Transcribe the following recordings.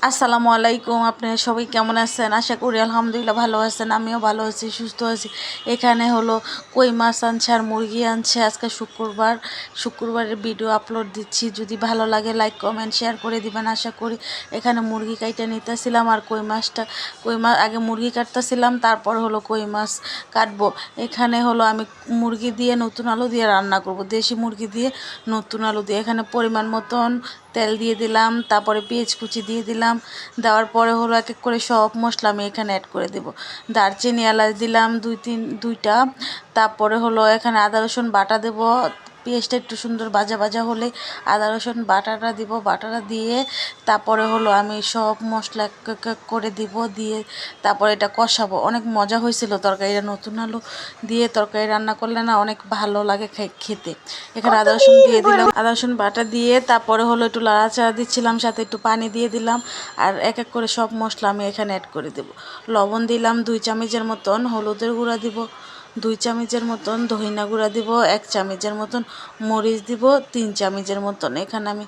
আসসালামু আলাইকুম, আপনারা সবাই কেমন আছেন? আশা করি আলহামদুলিল্লাহ ভালো আছেন, আমিও ভালো আছি, সুস্থ আছি। এখানে হলো কই মাছ আনছে আর মুরগি আনছে। আজকে শুক্রবার, শুক্রবারের ভিডিও আপলোড দিচ্ছি। যদি ভালো লাগে লাইক কমেন্ট শেয়ার করে দিবেন, আশা করি এখানে মুরগি কাইটা নিতেছিলাম আর কই মাছটা, কই মাছ আগে মুরগি কাটতেছিলাম, তারপর হলো কই মাছ কাটবো। এখানে হলো আমি মুরগি দিয়ে নতুন আলু দিয়ে রান্না করব, দেশি মুরগি দিয়ে নতুন আলু দিয়ে। এখানে পরিমাণ মতন তেল দিয়ে দিলাম, তারপরে পেঁয়াজ কুচি দিয়ে দিলাম, দেওয়ার পরে হলো এক এক করে সব মশলা আমি এখানে অ্যাড করে দেব। দারচিনি এলাচ দিলাম দুই তিন, দুইটা, তারপরে হলো এখানে আদা রসুন বাটা দেবো পেঁয়াজটা একটু সুন্দর ভাজা ভাজা হলে আদা রসুন বাটাটা দিব বাটাটা দিয়ে তারপরে হলো আমি সব মশলা এক এক এক করে দিব দিয়ে তারপরে এটা কষাবো। অনেক মজা হয়েছিল তরকারিটা নতুন আলু দিয়ে তরকারি রান্না করলে না অনেক ভালো লাগে খেতে। এখানে আদা রসুন দিয়ে দিলাম। আদা রসুন বাটা দিয়ে তারপরে হলো একটু লাড়াচাড়া দিচ্ছিলাম সাথে একটু পানি দিয়ে দিলাম আর এক এক করে সব মশলা আমি এখানে অ্যাড করে দেবো। লবণ দিলাম দুই চামচের মতন হলুদের গুঁড়া দিব দুই চামচের মতন ধইনা গুঁড়া দিব, এক চামচের মতন মরিচ দিব, তিন চামচের মতন। এখানে আমি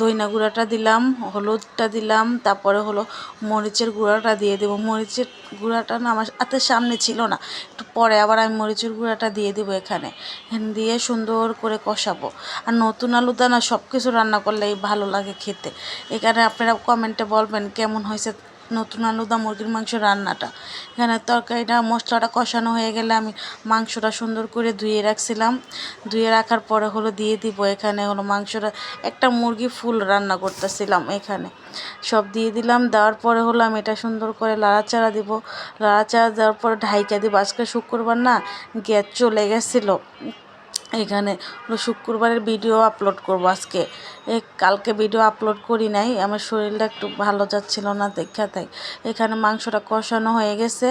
ধইনা গুঁড়াটা দিলাম, হলুদটা দিলাম, তারপরে হলো মরিচের গুঁড়াটা দিয়ে দেবো। মরিচের গুঁড়াটা না আমার হাতের সামনে ছিল না, একটু পরে আবার আমি মরিচের গুঁড়াটা দিয়ে দেবো এখানে। এখানে দিয়ে সুন্দর করে কষাবো। আর নতুন আলুটা না সব কিছু রান্না করলেই ভালো লাগে খেতে। এখানে আপনারা কমেন্টে বলবেন কেমন হয়েছে নতুন আলুদা মুরগির মাংস রান্নাটা। এখানে তরকারিটা, মশলাটা কষানো হয়ে গেলে আমি মাংসটা সুন্দর করে ধুয়ে রাখছিলাম। ধুয়ে রাখার পরে হলো দিয়ে দিব, এখানে হলো মাংসটা, একটা মুরগি ফুল রান্না করতেছিলাম এখানে। সব দিয়ে দিলাম, দেওয়ার পরে হলো আমি এটা সুন্দর করে লাড়াচাড়া দিব। লাড়াচাড়া দেওয়ার পরে ঢাইকা দিব, আজকে শুক্রবার না, গ্যাস চলে গেছিল। এখানে শুক্রবারের ভিডিও আপলোড করব আজকে। এ, কালকে ভিডিও আপলোড করি নাই, আমার শরীরটা একটু ভালো যাচ্ছিল না দেখা তাই। এখানে মাংসটা কষানো হয়ে গেছে।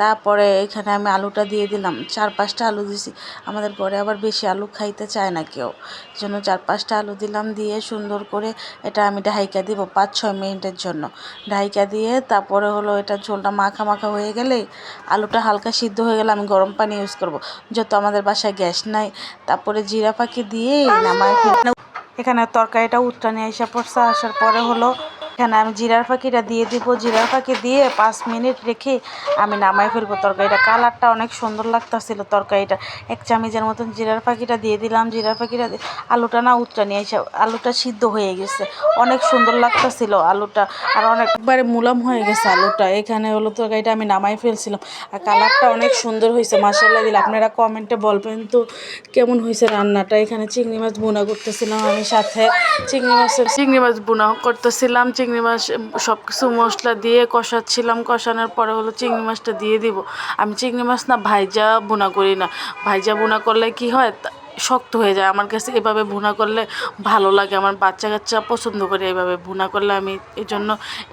তারপরে এখানে আমি আলুটা দিয়ে দিলাম। চার পাঁচটা আলু দিছি। আমাদের ঘরে আবার বেশি আলু খাইতে চায় না কেউ। জন্য চার পাঁচটা আলু দিলাম, দিয়ে সুন্দর করে এটা আমি ঢাইকা দিব পাঁচ ছয় মিনিটের জন্য। ঢাইকা দিয়ে তারপরে হলো এটা ঝোলটা মাখা মাখা হয়ে গেলে আলুটা হালকা সিদ্ধ হয়ে গেলে আমি গরম পানি ইউজ করব। যত আমাদের বাসায় গ্যাস নাই, তারপরে জিরা পাখি দিয়ে এখানে তরকারিটা উত্তানে এসে পড়ছে। আসার পরে হলো এখানে আমি জিরার পাখিটা দিয়ে দিব। জিরার পাখি দিয়ে পাঁচ মিনিট রেখে আমি নামাই ফেলব তরকারিটা। কালারটা অনেক সুন্দর লাগতেছিল তরকারিটা। এক চামচের মতন জিরার পাখিটা দিয়ে দিলাম। জিরার পাখিটা আলুটা না উত্তানি এসে আলুটা সিদ্ধ হয়ে গেছে। অনেক সুন্দর লাগতেছিল আলুটা। আর অনেকবারে মুলাম হয়ে গেছে আলুটা। এখানে হলো তরকারিটা আমি নামাই ফেলছিলাম। আর কালারটা অনেক সুন্দর হয়েছে মাসাল্লাহ দিলে। আপনারা কমেন্টে বলবেন তো কেমন হয়েছে রান্নাটা। এখানে চিংড়ি মাছ বোনা করতেছিলাম আমি সাথে। চিংড়ি মাছের চিংড়ি মাছ বোনা করতেছিলাম। চিংড়ি মাছ সব কিছু মশলা দিয়ে কষাচ্ছিলাম। কষানোর পরে হলো চিংড়ি মাছটা দিয়ে দিব। আমি চিংড়ি মাছ না ভাইজা বোনা করি না। ভাইজা বোনা করলে কি হয়? শক্ত হয়ে যায়। আমার কাছে এভাবে ভুনা করলে ভালো লাগে। আমার বাচ্চা কাচ্চা পছন্দ করে এভাবে ভুনা করলে আমি এই জন্য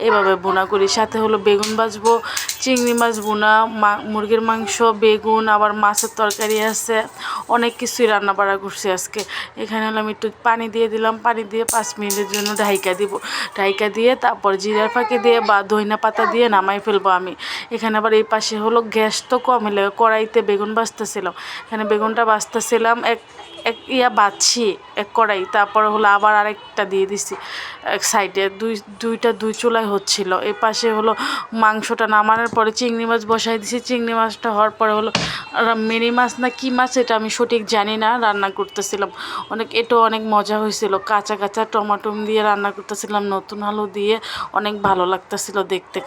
এভাবে ভুনা করি। সাথে হলো বেগুন ভাজবো, চিংড়ি মাছ ভুনা মুরগির মাংস, বেগুন, আবার মাছের তরকারি আছে। অনেক কিছুই রান্না বাড়া করছি আজকে। এখানে হলো আমি একটু পানি দিয়ে দিলাম। পানি দিয়ে পাঁচ মিনিটের জন্য ঢাইকা দিব। ঢাইকা দিয়ে তারপর জিরার ফাঁকি দিয়ে বা ধইনা পাতা দিয়ে নামাই ফেলব আমি। এখানে আবার এই পাশে হলো গ্যাস তো কম এলে কড়াইতে বেগুন বাজতেছিলাম এখানে বেগুনটা বাজতেছিলাম এক এক ইয়া বাচ্ছি, এক কড়াই। তারপরে হলো আবার আরেকটা দিয়ে দিছি এক সাইডে। দুই, দুইটা দুই চুলাই হচ্ছিল। এই পাশে হলো মাংসটা নামানোর পরে চিংড়ি মাছ বসাই দিছি। চিংড়ি মাছটা হওয়ার পরে হলো মিনি মাছ না কি মাছ এটা আমি সঠিক জানি না, রান্না করতেছিলাম। অনেক, এটাও অনেক মজা হয়েছিল। কাঁচা কাঁচা টমাটো দিয়ে রান্না করতেছিলাম। নতুন আলু দিয়ে অনেক ভালো লাগতেছিল দেখতে।